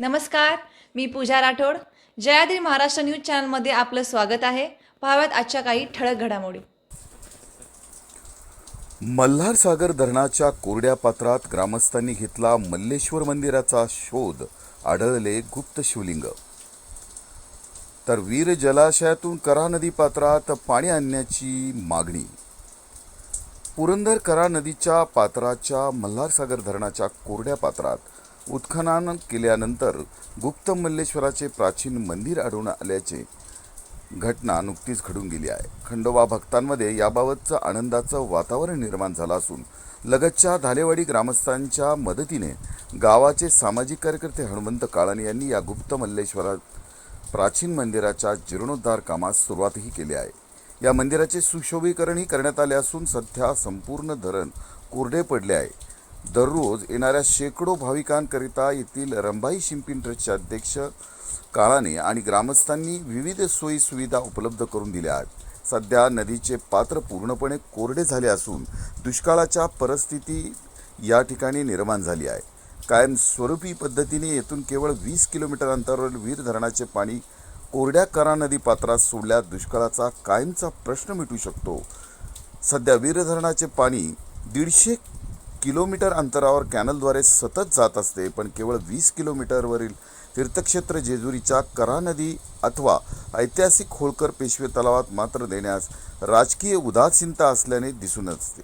नमस्कार मी पूजा राठोड. जयाद्री महाराष्ट्र न्यूज चॅनलमध्ये आपलं स्वागत आहे. पाहाव्यात आजच्या काही ठळक घडामोडी. मल्हार सागर धरणाच्या कोरड्या पात्रात ग्रामस्थांनी घेतला मल्लेश्वर मंदिराचा शोध आढळले गुप्त शिवलिंग. तर वीर जलाशयातून करा नदी पात्रात पाणी आणण्याची मागणी. पुरंदर करा नदीच्या पात्राच्या मल्हार सागर धरणाच्या कोरड्या पात्रात उत्खनन केल्यानंतर गुप्त मल्लेश्वराचे प्राचीन मंदिर आढळून आल्याचे घटना नुकतीच घडून गेली आहे. खंडोबा भक्तांमध्ये याबाबतचं आनंदाचं वातावरण निर्माण झालं असून लगतच्या धालेवाडी ग्रामस्थांच्या मदतीने गावाचे सामाजिक कार्यकर्ते हनुमंत काळानी यांनी या गुप्त मल्लेश्वरा प्राचीन मंदिराच्या जीर्णोद्धार कामास सुरुवातही केली आहे. या मंदिराचे सुशोभीकरणही करण्यात आले असून सध्या संपूर्ण धरण कोरडे पडले आहे. दररोज येणाऱ्या शेकडो भाविकांकरिता येथील रंभाई शिंपिन ट्रस्टचे अध्यक्ष काळाने आणि ग्रामस्थांनी विविध सोयी सुविधा उपलब्ध करून दिल्या आहेत. सध्या नदीचे पात्र पूर्णपणे कोरडे झाले असून दुष्काळाच्या परिस्थिती या ठिकाणी निर्माण झाली आहे. कायमस्वरूपी पद्धतीने येथून केवळ वीस किलोमीटर अंतरावर वीर धरणाचे पाणी कोरड्या करा नदी पात्रात सोडल्यास दुष्काळाचा कायमचा प्रश्न मिटू शकतो. सध्या वीर धरणाचे पाणी दीडशे किलोमीटर अंतरावर कॅनलद्वारे सतत जात असते पण केवळ वीस किलोमीटरवरील तीर्थक्षेत्र जेजुरीच्या करा नदी अथवा ऐतिहासिक होळकर पेशवे तलावात मात्र देण्यास राजकीय उदासीनता असल्याने दिसून असते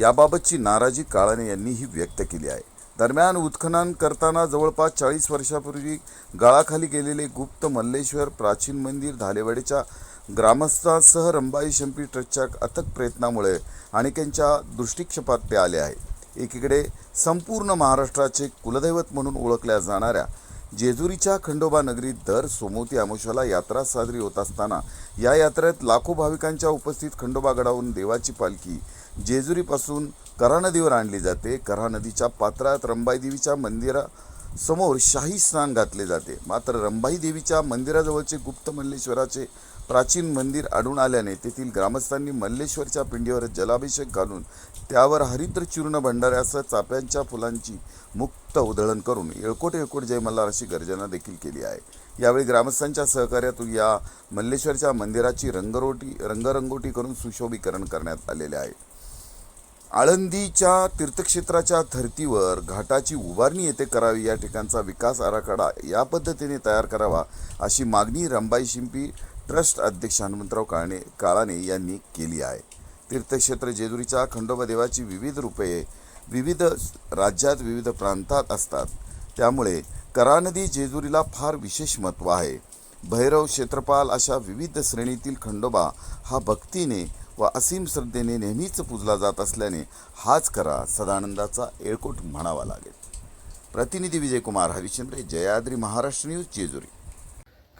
याबाबतची नाराजी काळाने यांनीही व्यक्त केली आहे. दरम्यान उत्खनन करताना जवळपास चाळीस वर्षापूर्वी गाळाखाली गेलेले गुप्त मल्लेश्वर प्राचीन मंदिर धालेवाडीच्या ग्रामस्थांसह रंबाई शंपी ट्रस्टच्या अथक प्रयत्नामुळे अनेकांच्या दृष्टिक्षेपात ते आले आहे. एकीकडे संपूर्ण महाराष्ट्राचे कुलदैवत म्हणून ओळखल्या जाणाऱ्या जेजुरीच्या खंडोबा नगरीत दर सोमवती अमावस्याला यात्रा साजरी होत असताना या यात्रेत लाखो भाविकांच्या उपस्थित खंडोबा गडावरून देवाची पालखी जेजुरीपासून करा नदीवर आणली जाते. करा नदीच्या पात्रात रंबाई देवीच्या मंदिरासमोर शाही स्नान घातले जाते. मात्र रंबाई देवीच्या मंदिराजवळचे गुप्त मल्लेश्वराचे प्राचीन मंदिर आढळून आल्याने तेथील ग्रामस्थांनी मल्लेश्वरच्या पिंडीवर जलाभिषेक घालून त्यावर हरिद्र चूर्ण भंडाऱ्यासह चाफ्यांच्या फुलांची मुक्त उधळण करून येळकोट येळकोट जय मल्हार अशी गर्जना देखील केली आहे. यावेळी ग्रामस्थांच्या सहकार्यातून या मल्लेश्वरच्या मंदिराची रंगरोटी रंगरंगोटी करून सुशोभीकरण करण्यात आलेले आहे. आळंदीच्या तीर्थक्षेत्राच्या धर्तीवर घाटाची उभारणी येथे करावी या ठिकाणचा विकास आराखडा या पद्धतीने तयार करावा अशी मागणी रंबाई शिंपी ट्रस्ट अध्यक्ष हनुमंतराव काळणे काळाने यांनी केली आहे. तीर्थक्षेत्र जेजुरीच्या खंडोबा देवाची विविध रूपे विविध राज्यात विविध प्रांतात असतात. त्यामुळे करानदी जेजुरीला फार विशेष महत्त्व आहे. भैरव क्षेत्रपाल अशा विविध श्रेणीतील खंडोबा हा भक्तीने व असीम श्रद्धेने नेहमीच पूजला जात असल्याने हाच करा सदानंदाचा एळकोट म्हणावा लागेल. प्रतिनिधी विजयकुमार हरिश्चंद्रे जयाद्री महाराष्ट्र न्यूज जेजुरी.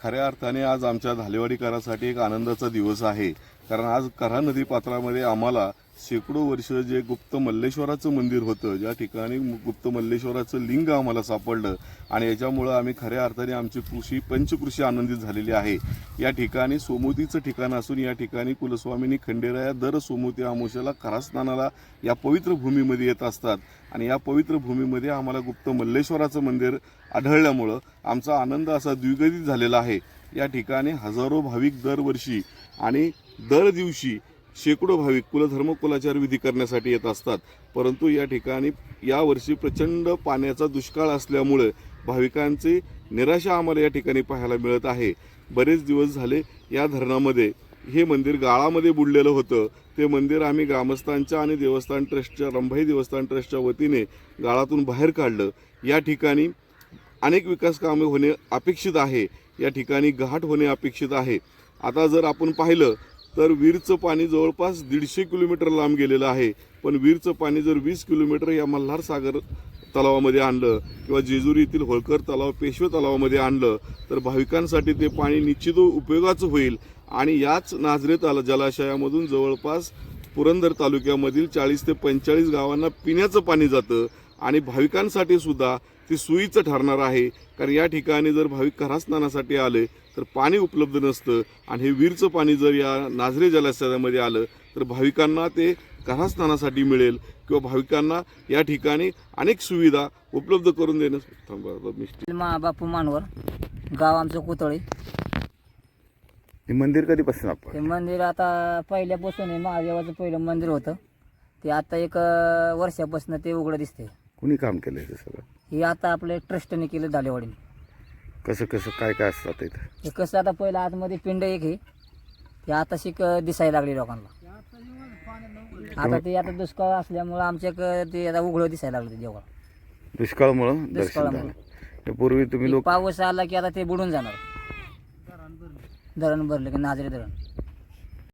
खऱ्या अर्थाने आज आमच्या धालेवाडीकरासाठी एक आनंदाचा दिवस आहे. कारण आज कऱ्हा नदी पात्रामध्ये आम्हाला शेकडो वर्ष जे गुप्त मल्लेश्वराचं मंदिर होतं ज्या ठिकाणी गुप्त मल्लेश्वराचं लिंग आम्हाला सापडलं आणि याच्यामुळं आम्ही खऱ्या अर्थाने आमची कृषी पंचकृषी आनंदित झालेली आहे. या ठिकाणी सोमोतीचं ठिकाण असून या ठिकाणी कुलस्वामिनी खंडेराया दर सोमोती आमोशाला खरा स्नानाला या पवित्र भूमीमध्ये येत असतात आणि या पवित्र भूमीमध्ये आम्हाला गुप्त मल्लेश्वराचं मंदिर आढळल्यामुळं आमचा आनंद असा द्विगदित झालेला आहे. या ठिकाणी हजारो भाविक दरवर्षी आणि दर दिवशी शेकडो भाविक कुलधर्म कुलाचार विधी करण्यासाठी येत असतात. परंतु या ठिकाणी यावर्षी प्रचंड पाण्याचा दुष्काळ असल्यामुळे भाविकांची निराशा आम्हाला या ठिकाणी पाहायला मिळत आहे. बरेच दिवस झाले या धरणामध्ये. हे मंदिर गाळामध्ये बुडलेलं होतं. ते मंदिर आम्ही ग्रामस्थांच्या आणि देवस्थान ट्रस्टच्या रंभाई देवस्थान ट्रस्टच्या वतीने गाळातून बाहेर काढलं. या ठिकाणी अनेक विकास कामे होणे अपेक्षित आहे. या ठिकाणी घाट होणे अपेक्षित आहे. आता जर आपण पाहिलं तर वीरचं पाणी जवळपास दीडशे किलोमीटर लांब गेलेलं आहे. पण वीरचं पाणी जर वीस किलोमीटर या मल्हार सागर तलावामध्ये आणलं किंवा जेजुरी येथील होळकर तलाव पेशवे तलावामध्ये आणलं तर भाविकांसाठी ते पाणी निश्चित उपयोगाचं होईल. आणि याच नाझरे तला जलाशयामधून जवळपास पुरंदर तालुक्यामधील चाळीस ते पंचेचाळीस गावांना पिण्याचं पाणी जातं. आणि भाविकांसाठी सुद्धा ते सोयीचं ठरणार आहे. कारण या ठिकाणी जर भाविक खरा स्नानासाठी आले तर पाणी उपलब्ध नसतं. आणि हे वीरचं पाणी जर या नाझरे जलाशयामध्ये आलं तर भाविकांना ते कारस्थानासाठी मिळेल किंवा भाविकांना या ठिकाणी अनेक सुविधा उपलब्ध करून देणं थांबा, आता मिस्टर. मा बापू मानवर गाव आमचं कुतळी. हे मंदिर कधीपासून आपण? ते मंदिर आता पहिल्यापासून आहे महादेवाचं पहिलं मंदिर होतं. ते आता एक वर्षापासून ते उघडं दिसते कुणी काम केलं हे सगळं? हे आता आपले ट्रस्टने केलं झालेवाडीने कसं कसं काय काय असतं इथं? हे कसं आता पहिलं आतमध्ये पिंड एक आहे. ते आता शिक दिसायला लागली लोकांना. आता ते आता दुष्काळ असल्यामुळं आमच्या ते आता उघडं दिसायला लागलं ते देवळा दुष्काळामुळं दर्शन दुष्काळामुळं. झालं. हे पूर्वी तुम्ही लोक पाऊस आला की आता ते बुडून जाणार. धरण भरलं की नाजरे धरण.